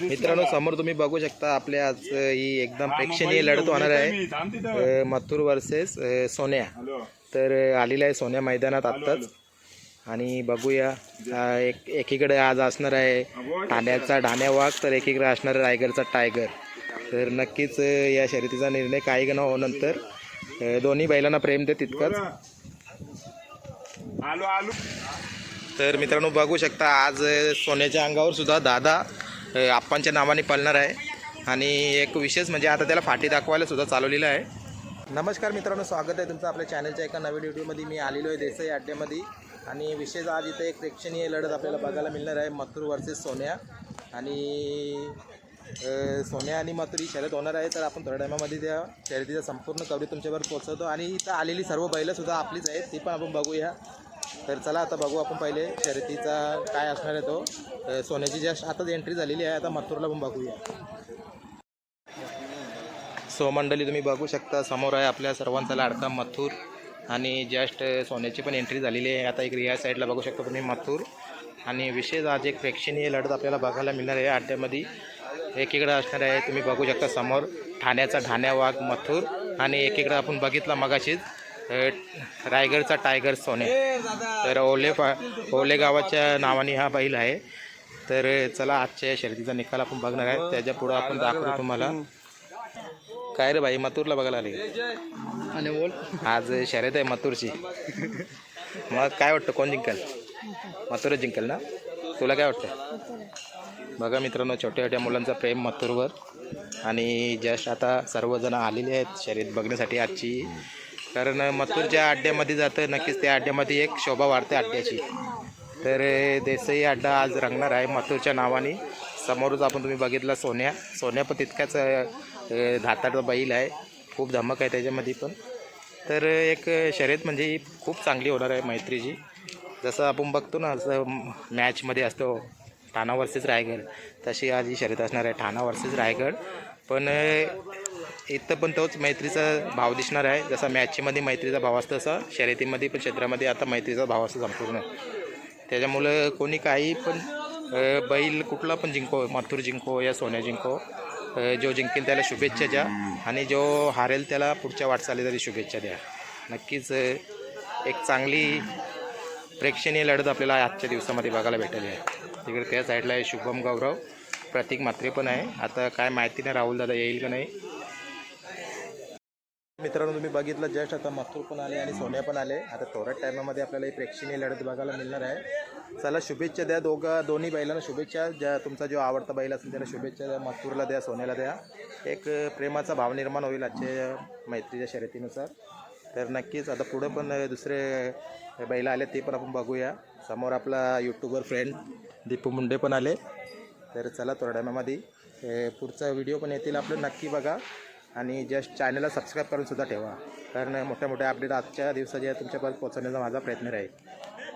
मित्रांनो? समोर तुम्ही बघू शकता आपल्या आज ही एकदम प्रेक्षणीय लढत होणार आहे. मथुर वर्सेस सोन्या. तर आलेला आहे सोन्या मैदानात आत्ताच. आणि बघूया एक एकीकडे आज असणार आहे ठाण्याचा ढाण्या वाघ तर एकीकडे असणार आहे रायगडचा टायगर तर नक्कीच या शर्यतीचा निर्णय काही न हो नंतर. दोन्ही बैलांना प्रेम दे तितकंच आलो आलो. तर मित्रांनो बघू शकता आज सोन्याच्या अंगावर सुद्धा दादा आप्पांच्या नावाने पळणार आहे. आणि एक विशेष म्हणजे आता त्याला फाटी दाखवायला सुद्धा चालवलेलं आहे. नमस्कार मित्रांनो स्वागत आहे तुमचं आपल्या चॅनलच्या एका नवीन व्हिडिओमध्ये मी आलेलो आहे देसाई अड्ड्यामध्ये आणि विशेष आज इथं एक प्रेक्षणीय लढत आपल्याला बघायला मिळणार आहे मथुर वर्सेस सोन्या. आणि सोन्या आणि मथुर ही शर्यत होणार आहे तर आपण थोड्या टायमामध्ये त्या शर्यतीचा संपूर्ण कवरी तुमच्यावर पोहोचवतो. आणि इथं आलेली सर्व बैलंसुद्धा आपलीच आहेत ती पण आपण बघूया. तर चला आता बघू आपण पहिले शर्यतीचा काय असणार आहे तो. सोन्याची जस्ट आताच एंट्री झालेली आहे. आता मथुरला पण बघूया. सो मंडळी तुम्ही बघू शकता समोर आहे आपल्या सर्वांचा लाडका मथुर आणि जस्ट सोन्याची पण एंट्री झालेली आहे. आता एक रिया साईडला बघू शकता तुम्ही मथुर. आणि विशेष आज एक प्रेक्षणीय लढत आपल्याला बघायला मिळणार आहे अड्ड्यामध्ये एकीकडं असणार आहे तुम्ही बघू शकता समोर ठाण्याचा ठाण्या वाघ मथुर आणि एकीकडं आपण बघितला मगाशीच. रायगडचा टायगर सोने. तर ओले पा ओले गावाच्या नावाने हा बैल आहे. तर चला आजच्या या शर्यतीचा निकाल आपण बघणार आहे. त्याच्या पुढं आपण दाखवू तुम्हाला. काय रे भाई मथुरला बघायला आले? आणि बोल. आज शर्यत आहे मथुरची. मग काय वाटतं कोण जिंकेल? मथुरच जिंकेल ना? तुला काय वाटतं? बघा मित्रांनो छोट्या छोट्या मुलांचा प्रेम मथुरवर. आणि जस्ट आता सर्वजण आलेले आहेत शर्यत बघण्यासाठी. आजची कारण मथूरच्या अड्ड्यामध्ये जातं नक्कीच त्या अड्ड्यामध्ये एक शोभा वाढते अड्ड्याची. तर देसाई अड्डा आज रंगणार आहे मथुरच्या नावाने. समोरच आपण तुम्ही बघितला सोन्या. सोन्या पण तितक्याच धाताचा बैल आहे. खूप धमक आहे त्याच्यामध्ये पण. तर एक शर्यत म्हणजे ही खूप चांगली होणार आहे मैत्रीची. जसं आपण बघतो ना असं मॅचमध्ये असतो ठाणा वर्सेस रायगड तशी आज ही शर्यत असणार आहे ठाणा वर्सेस रायगड. पण इथं पण तोच मैत्रीचा भाव दिसणार आहे. जसा मॅचमध्ये मैत्रीचा भाव असतो तसा शर्यतीमध्ये पण क्षेत्रामध्ये आता मैत्रीचा भाव असतो संपूर्ण. त्याच्यामुळं कोणी काही पण बैल कुठला पण जिंको मथुर जिंको या सोन्या जिंको जो जिंकेल त्याला शुभेच्छा द्या आणि जो हारेल त्याला पुढच्या वाटचालीसाठी शुभेच्छा द्या. नक्कीच एक चांगली प्रेक्षणीय लढत आपल्याला आजच्या दिवसामध्ये बघायला भेटली आहे. तिकडे त्या साईडला आहे शुभम गौरव प्रतीक मात्रे पण आहे. आता काय माहिती नाही राहुल दादा येईल का नाही. मित्रांनो तुम्ही बघितलं जस्ट आता मथुर पण आले आणि सोन्या पण आले. आता थोड्याच टायमामध्ये आपल्याला ही प्रेक्षणीय लढत बघायला मिळणार आहे. चला शुभेच्छा द्या दोघं दोन्ही बैलांना शुभेच्छा. ज्या तुमचा जो आवडता बैल असेल त्याला शुभेच्छा द्या मथुरला द्या सोन्याला द्या. एक प्रेमाचा भाव निर्माण होईल आजच्या मैत्रीच्या शर्यतीनुसार. तर नक्कीच आता पुढं पण दुसरे बैल आले ते पण आपण बघूया. समोर आपला यूट्यूबर फ्रेंड दीपू मुंडे पण आले. तर चला थोड्या टायमामध्ये पुढचा व्हिडिओ पण येतील आपलं. नक्की बघा. आणि जस्ट चॅनलला सबस्क्राईब करून सुद्धा ठेवा. कारण मोठ्या मोठ्या अपडेट आजच्या दिवसाच्या तुमच्यापर्यंत पोहोचवण्याचा माझा प्रयत्न राहील.